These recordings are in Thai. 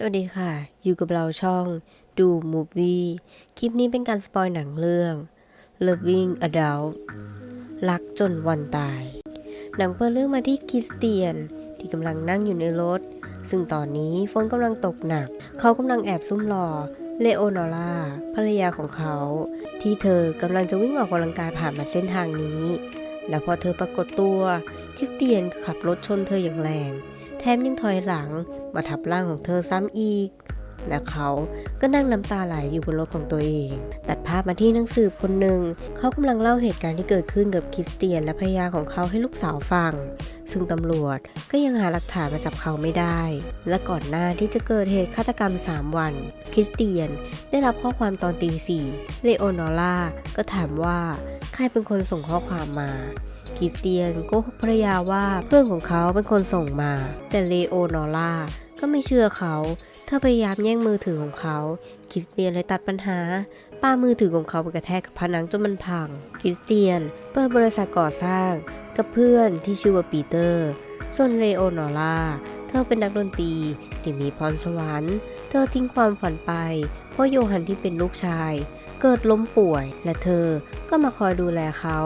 สวัสดีค่ะ อยู่กับเราช่องดูมูฟวี่คลิปนี้เป็นการสปอยหนังเรื่อง Loving Adult รักจนวันตาย หนังเปิดเรื่องมาที่คริสเตียนที่กำลังนั่งอยู่ในรถ ซึ่งตอนนี้ฝนกำลังตกหนัก เขากำลังแอบซุ่มรอเลโอนอร่าภรรยาของเขา ที่เธอกำลังจะวิ่งออกกำลังกายผ่านมาเส้นทางนี้ แล้วพอเธอปรากฏตัวคริสเตียนก็ขับรถชนเธออย่างแรง แถมยังถอยหลังมาทับร่างของเธอซ้ำอีก และเขาก็นั่งน้ำตาไหลอยู่บนรถของตัวเอง ตัดภาพมาที่นักสืบคนหนึ่ง เขากำลังเล่าเหตุการณ์ที่เกิดขึ้นกับคริสเตียนและภรรยาของเขาให้ลูกสาวฟัง ซึ่งตำรวจก็ยังหาหลักฐานมาจับเขาไม่ได้ และก่อนหน้าที่จะเกิดเหตุฆาตกรรม 3 วัน คริสเตียนได้รับข้อความตอนตีสี่เลโอนอล่าก็ถามว่าใครเป็นคนส่งข้อความมา คริสเตียนโกหกภรรยาว่าเพื่อนของเขาเป็นคนส่งมา แต่เลโอนอล่าก็ไม่เชื่อเขาเธอพยายามแย่งมือถือของเขา คริสเตียนเลยตัดปัญหาป้ามือถือของเขาไปกระแทกกับผนังจนมันพัง คริสเตียนเปิดบริษัทก่อสร้างกับเพื่อนที่ชื่อว่าปีเตอร์ ส่วนเลโอนอล่าเธอเป็นนักดนตรีที่มีพรสวรรค์ เธอทิ้งความฝันไป เพราะโยฮันที่เป็นลูกชาย เกิดล้มป่วยและเธอก็มาคอยดูแลเขา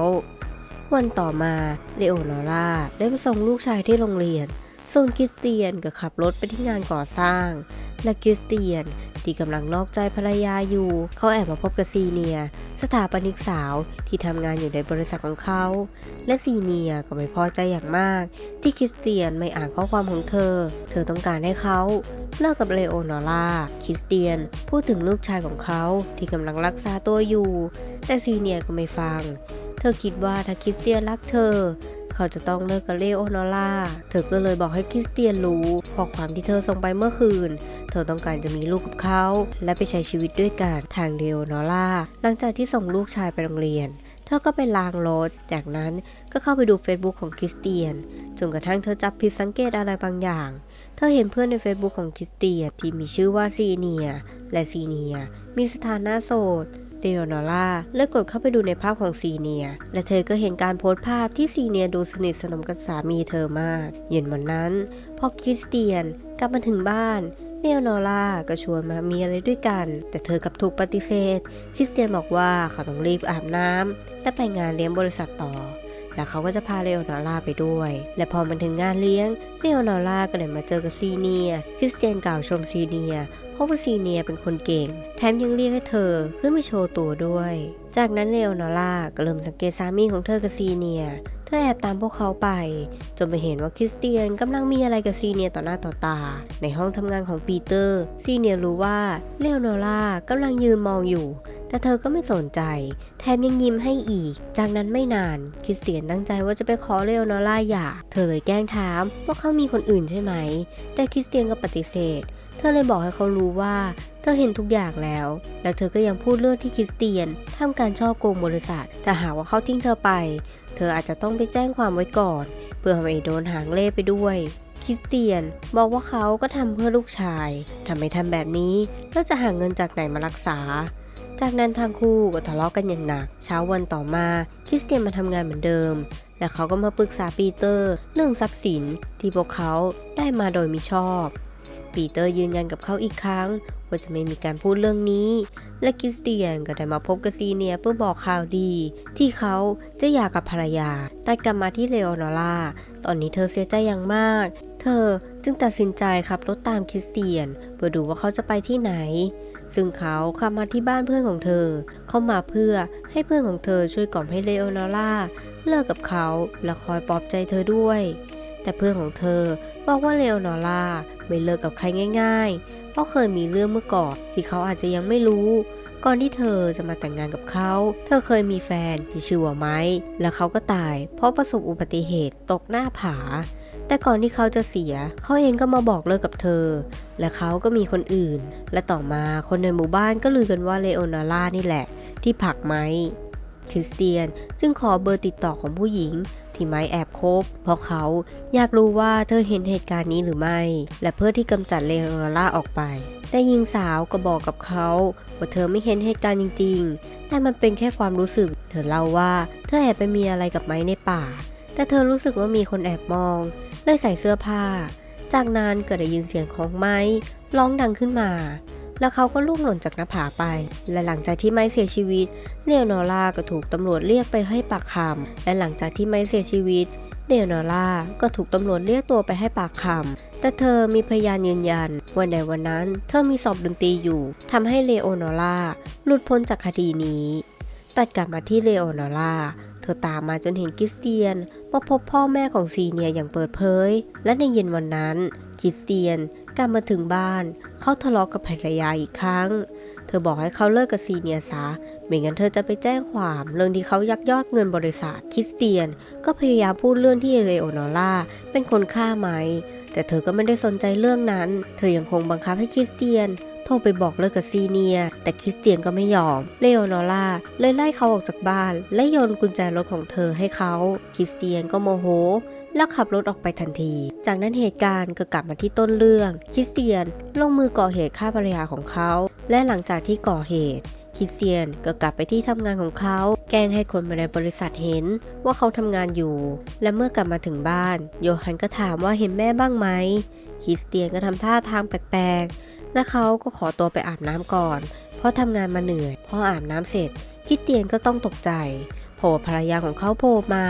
วันต่อมาเลโอนอร่าได้ไปส่งลูกชายที่โรงเรียน ส่วนคริสเตียนก็ขับรถไปที่งานก่อสร้าง และคริสเตียนที่กำลังนอกใจภรรยาอยู่ เขาแอบมาพบกับซีเนีย สถาปนิกสาวที่ทำงานอยู่ในบริษัทของเขา และซีเนียก็ไม่พอใจอย่างมาก ที่คริสเตียนไม่อ่านข้อความของเธอ เธอต้องการให้เขาเลิกกับเลโอนอร่าคริสเตียนพูดถึงลูกชายของเขาที่กำลังรักษาตัวอยู่ แต่ซีเนียก็ไม่ฟัง เธอคิดว่าถ้าคริสเตียนรักเธอ เขาจะต้องเลิกกับเลโอนอล่า เธอก็เลยบอกให้คริสเตียนรู้ข้อความที่เธอส่งไปเมื่อคืน เธอต้องการจะมีลูกกับเขา และไปใช้ชีวิตด้วยกันทางเลโอนอล่า หลังจากที่ส่งลูกชายไปโรงเรียน เธอก็ไปล้างรถ จากนั้นก็เข้าไปดู Facebook ของคริสเตียน จนกระทั่งเธอจับผิดสังเกตอะไรบางอย่าง เธอเห็นเพื่อนใน Facebook ของคริสเตียนที่มีชื่อว่าซีเนีย และซีเนีย มีสถานะโสด เดโอนอล่าเลือกกดเข้าไปดูในภาพของซีเนีย และเธอก็เห็นการโพสต์ภาพที่ซีเนียดูสนิทสนมกับสามีเธอมาก เย็นวันนั้น พอคริสเตียนกลับมาถึงบ้านเดโอนอล่าก็ชวนมามีอะไรด้วยกัน แต่เธอกลับถูกปฏิเสธคริสเตียนบอกว่าเขาต้องรีบอาบน้ำและไปงานเลี้ยงบริษัทต่อ แล้วเขาก็จะพาเลโอนอล่าไปด้วย และพอมันถึงงานเลี้ยงเลโอนอล่าก็เลยมาเจอกับซีเนียคริสเตียนกล่าวชมซีเนียเพราะว่าซีเนียเป็นคนเก่ง แถมยังเรียกให้เธอขึ้นไปโชว์ตัวด้วย จากนั้นเลโอนอล่าก็เริ่มสังเกตสามีของเธอกับซีเนียเธอแอบตามพวกเขาไป จนไปเห็นว่าคริสเตียนกำลังมีอะไรกับซีเนียต่อหน้าต่อตา ในห้องทำงานของปีเตอร์ ซีเนียรู้ว่าเลโอนอล่ากำลังยืนมองอยู่ แต่เธอก็ไม่สนใจ แถมยังยิ้มให้อีก จากนั้นไม่นานคริสเตียนตั้งใจว่าจะไปขอเลโอนอล่าหย่า เธอเลยแกล้งถามว่าเขามีคนอื่นใช่ไหม แต่คริสเตียนก็ปฏิเสธ เธอเลยบอกให้เขารู้ว่า เธอเห็นทุกอย่างแล้ว แล้วเธอก็ยังพูดเรื่องที่คริสเตียนทำการช่อโกงบริษัท แต่หากว่าเขาทิ้งเธอไป เธออาจจะต้องไปแจ้งความไว้ก่อน เพื่อไม่โดนหางเล่ไปด้วยคริสเตียนบอกว่าเขาก็ทำเพื่อลูกชายทำไมทำแบบนี้แล้วจะหาเงินจากไหนมารักษา จากนั้นทั้งคู่ก็ทะเลาะกันอย่างหนัก เช้าวันต่อมาคริสเตียนมาทำงานเหมือนเดิม และเขาก็มาปรึกษาปีเตอร์เรื่องทรัพย์สินที่พวกเขาได้มาโดยมิชอบ ปีเตอร์ยืนยันกับเขาอีกครั้งว่าจะไม่มีการพูดเรื่องนี้ และคริสเตียนก็ได้มาพบกับซีเนียเพื่อบอกข่าวดี ที่เขาจะหย่ากับภรรยา แต่กลับมาที่เลโอนอล่าตอนนี้เธอเสียใจอย่างมาก เธอ จึงตัดสินใจขับรถตามคริสเตียน เพื่อดูว่าเขาจะไปที่ไหน ซึ่งเขาขับมาที่บ้านเพื่อนของเธอ เข้ามาเพื่อให้เพื่อนของเธอช่วยกล่อมให้เลโอนอล่าเลิกกับเขาและคอยปลอบใจเธอด้วย แต่เพื่อนของเธอบอกว่าเลโอนอล่าไม่เลิกกับใครง่าย ๆ เพราะเคยมีเรื่องเมื่อก่อนที่เขาอาจจะยังไม่รู้ก่อนที่เธอจะมาแต่งงานกับเขา เธอเคยมีแฟนที่ชื่อว่าไม้ และเขาก็ตาย เพราะประสบอุบัติเหตุตกหน้าผา แต่ก่อนที่เขาจะเสีย เขาเองก็มาบอกเลิกกับเธอ และเขาก็มีคนอื่น และต่อมาคนในหมู่บ้านก็ลือกันว่าเลโอนาร่านี่แหละ ที่ผักไม้คริสเตียนจึงขอเบอร์ติดต่อของผู้หญิง ที่ไม้แอบคบ เพราะเขาอยากรู้ว่าเธอเห็นเหตุการณ์นี้หรือไม่ และเพื่อที่กำจัดเลโอนาร่าออกไป แต่หญิงสาวก็บอกกับเขาว่าเธอไม่เห็นเหตุการณ์จริง ๆ แต่มันเป็นแค่ความรู้สึก เธอเล่าว่าเธอแอบไปมีอะไรกับไม้ในป่า แต่เธอรู้สึกว่ามีคนแอบมอง เลยใส่เสื้อผ้า จากนั้นเก็ได้ยินเสียงของไม้ร้องดังขึ้นมา แล้วเขาก็ล่วงหล่นจากหน้าผาไป และหลังจากที่ไม้เสียชีวิตเลโอนอร่าก็ถูกตำรวจเรียกไปให้ปากคำและหลังจากที่ไม้เสียชีวิตเลโอนอร่าก็ถูกตำรวจเรียกตัวไปให้ปากคำแต่เธอมีพยานยืนยันว่าในวันนั้น เธอมีสอบดนตรีอยู่ทำให้เลโอนอร่าหลุดพ้นจากคดีนี้ ตัดกลับมาที่เลโอนอร่า เธอตามมาจนเห็นคริสเตียนมาพบพ่อแม่ของซีเนียอย่างเปิดเผย และในเย็นวันนั้นคริสเตียนกลับมาถึงบ้านเขาทะเลาะกับภรรยาอีกครั้ง เธอบอกให้เขาเลิกกับซีเนียซะไม่งั้นเธอจะไปแจ้งความเรื่องที่เขายักยอดเงินบริษัทคริสเตียน ก็พยายามพูดเรื่องที่เลโอนอร่าเป็นคนฆ่าไหม แต่เธอก็ไม่ได้สนใจเรื่องนั้น เธอยังคงบังคับให้คริสเตียน โทรไปบอกเลิกกับซีเนีย แต่คริสเตียนก็ไม่ยอม เลโอนอร่าเลยไล่เขาออกจากบ้าน และโยนกุญแจรถของเธอให้เขา คริสเตียนก็โมโหแล้วขับรถออกไปทันที จากนั้นเหตุการณ์ก็กลับมาที่ต้นเรื่อง คริสเตียนลงมือก่อเหตุฆ่าภรรยาของเขา และหลังจากที่ก่อเหตุคริสเตียนก็กลับไปที่ทำงานของเขา แกล้งให้คนภาในบริษัทเห็นว่าเขาทำงานอยู่ และเมื่อกลับมาถึงบ้าน โยฮันก็ถามว่าเห็นแม่บ้างไหมคริสเตียนก็ทำท่าทางแปลกๆ และเขาก็ขอตัวไปอาบน้ำก่อน เพราะทำงานมาเหนื่อย พออาบน้ำเสร็จคริสเตียนก็ต้องตกใจเพราะว่ภรรยาของเขาโผล่มา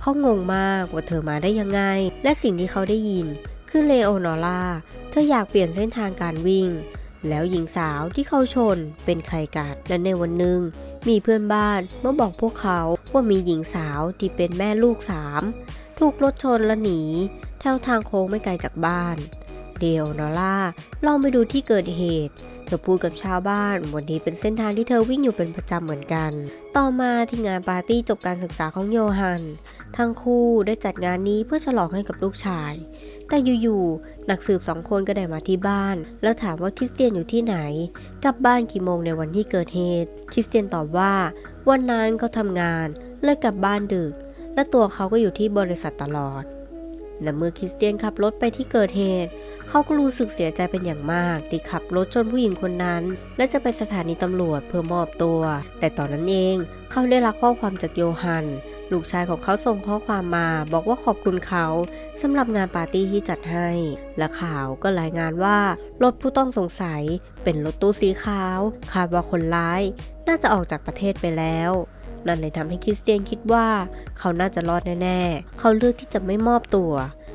เขางงมากว่าเธอมาได้ยังไง และสิ่งที่เขาได้ยิน คือเลโอนอร่า เธออยากเปลี่ยนเส้นทางการวิ่ง แล้วหญิงสาวที่เขาชนเป็นใครกันและในวันหนึ่งมีเพื่อนบ้านมาบอกพวกเขาว่ามีหญิงสาวที่เป็นแม่ลูกสามถูกรถชนและหนีแถวทางโค้งไม่ไกลจากบ้าน เดลนอล่าลองไปดูที่เกิดเหตุ เธอพูดกับชาวบ้านวันนี้เป็นเส้นทางที่เธอวิ่งอยู่เป็นประจำเหมือนกัน ต่อมาที่งานปาร์ตี้จบการศึกษาของโยฮัน ทั้งคู่ได้จัดงานนี้เพื่อฉลองให้กับลูกชาย แต่อยู่ๆนักสืบสองคนก็ได้มาที่บ้าน แล้วถามว่าคริสเตียนอยู่ที่ไหน กลับบ้านกี่โมงในวันที่เกิดเหตุ คริสเตียนตอบว่า วันนั้นเขาทำงานเลยกลับบ้านดึก และตัวเขาก็อยู่ที่บริษัทตลอด และเมื่อคริสเตียนขับรถไปที่เกิดเหตุ เขาก็รู้สึกเสียใจเป็นอย่างมากที่ขับรถชนผู้หญิงคนนั้น และจะไปสถานีตำรวจเพื่อมอบตัว แต่ตอนนั้นเองเขาได้รับข้อความจากโยฮัน ลูกชายของเขาส่งข้อความมา บอกว่าขอบคุณเขาสำหรับงานปาร์ตี้ที่จัดให้ และข่าวก็รายงานว่ารถผู้ต้องสงสัย เป็นรถตู้สีขาว คาดว่าคนร้าย น่าจะออกจากประเทศไปแล้ว นั่นเลยทำให้คริสเตียนคิดว่าเขาน่าจะรอดแน่ๆ เขาเลือกที่จะไม่มอบตัว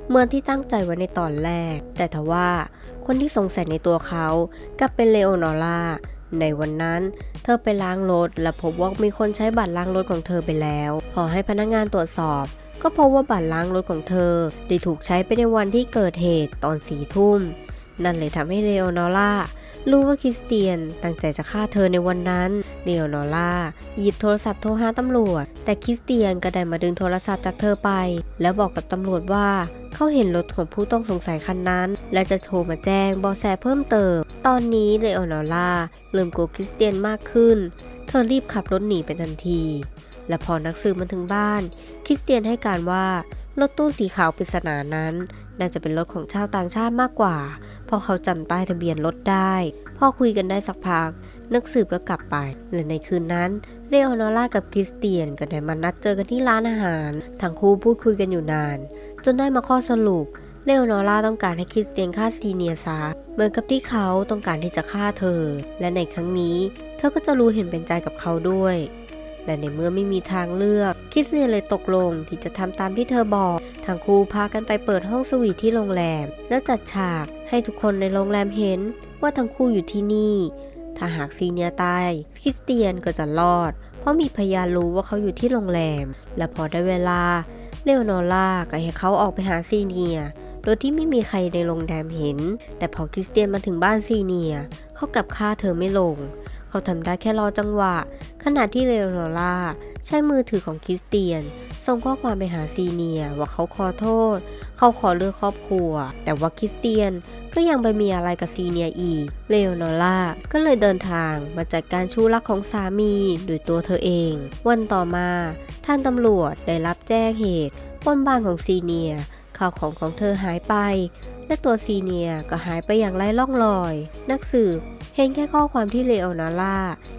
เหมือนที่ตั้งใจไว้ในตอนแรก แต่ทว่า คนที่สงสัยในตัวเขากลับเป็นเลโอนอร่าในวันนั้น เธอไปล้างรถ และพบว่ามีคนใช้บัตรล้างรถของเธอไปแล้ว พอให้พนักงานตรวจสอบ ก็พบว่าบัตรล้างรถของเธอ ได้ถูกใช้ไปในวันที่เกิดเหตุตอนสี่ทุ่ม นั่นเลยทำให้เลโอนอร่ารู้ว่าคริสเตียนตั้งใจจะฆ่าเธอในวันนั้นเลโอนอร่าหยิบโทรศัพท์โทรหาตำรวจ แต่คริสเตียนก็ได้มาดึงโทรศัพท์จากเธอไป แล้วบอกกับตำรวจว่าเขาเห็นรถของผู้ต้องสงสัยคันนั้น และจะโทรมาแจ้งเบาะแสเพิ่มเติม ตอนนี้เลโอนอร่าเริ่มกลัวคริสเตียนมากขึ้น เธอรีบขับรถหนีไปทันที และพอนักสืบมาถึงบ้าน คริสเตียนให้การว่ารถตู้สีขาวปริศนานั้น น่าจะเป็นรถของชาวต่างชาติมากกว่า พราะเขาจำป้ายทะเบียนรถได้ พอคุยกันได้สักพัก นักสืบก็กลับไป และในคืนนั้นเลโอนอร่ากับคริสเตียนก็ได้มานัดเจอกันที่ร้านอาหาร ทั้งคู่พูดคุยกันอยู่นาน จนได้มาข้อสรุปเลโอนอร่าต้องการให้คริสเตียนฆ่าซีเนียซะเหมือนกับที่เขาต้องการที่จะฆ่าเธอ และในครั้งนี้ เธอก็จะรู้เห็นเป็นใจกับเขาด้วยและในเมื่อไม่มีทางเลือกคริสเตียนเลยตกลงที่จะทำตามที่เธอบอก ทั้งคู่พากันไปเปิดห้องสวีทที่โรงแรม แล้วจัดฉาก ให้ทุกคนในโรงแรมเห็นว่าทั้งคู่อยู่ที่นี่ ถ้าหากซีเนียตาย คริสเตียนก็จะรอด เพราะมีพยานรู้ว่าเขาอยู่ที่โรงแรม และพอได้เวลาเลโอนอร่าก็ให้เขาออกไปหาซีเนีย โดยที่ไม่มีใครในโรงแรมเห็น แต่พอคริสเตียนมาถึงบ้านซีเนีย เขากลับฆ่าเธอไม่ลง เขาทำได้แค่รอจังหวะ ขณะที่เลโอนอร่าใช้มือถือของคริสเตียน ส่งข้อความไปหาซีเนียว่าเขาขอโทษ เขาขอเลือกครอบครัว แต่ว่าคริสเตียนก็ยังไปมีอะไรกับซีเนียอีก เลโอนอร่าก็เลยเดินทางมาจัดการชู้รักของสามีโดยตัวเธอเอง วันต่อมาท่านตำรวจได้รับแจ้งเหตุปนบ้านของซีเนียข่าวของของเธอหายไป และตัวซีเนียก็หายไปอย่างไร้ร่องรอย นักสืบเห็นแค่ข้อความที่เลโอนาร่า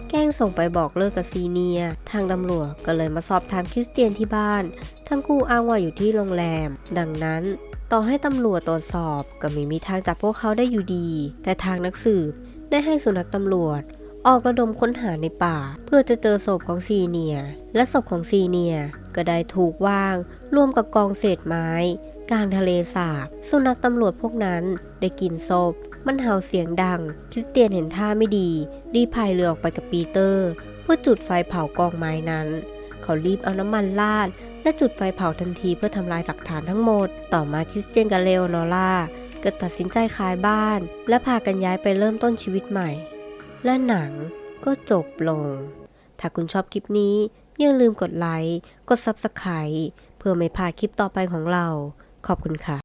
แกล้งส่งไปบอกเลิกกับซีเนีย ทางตำรวจก็เลยมาสอบถามคริสเตียนที่บ้าน ทั้งคู่อ้างว่าอยู่ที่โรงแรม ดังนั้นต่อให้ตำรวจตรวจสอบก็ไม่มีทางจับพวกเขาได้อยู่ดี แต่ทางนักสืบได้ให้สุนัขตำรวจ ออกระดมค้นหาในป่า เพื่อจะเจอศพของซีเนีย และศพของซีเนียก็ได้ถูกวาง ร่วมกับกองเศษไม้ กลางทะเลสาบ สุนัขตำรวจพวกนั้นได้กินศพ มันเห่าเสียงดัง คริสเตียนเห็นท่าไม่ดี รีบพายเรือออกไปกับปีเตอร์ เพื่อจุดไฟเผากองไม้นั้น เขารีบเอาน้ำมันราด และจุดไฟเผาทันทีเพื่อทำลายหลักฐานทั้งหมด ต่อมาคริสเตียนกับเลโอนอร่าก็ตัดสินใจขายบ้าน และพากันย้ายไปเริ่มต้นชีวิตใหม่ และหนังก็จบลง ถ้าคุณชอบคลิปนี้อย่าลืมกดไลค์ กด Subscribe เพื่อไม่พลาดคลิปต่อไปของเรา ขอบคุณค่ะ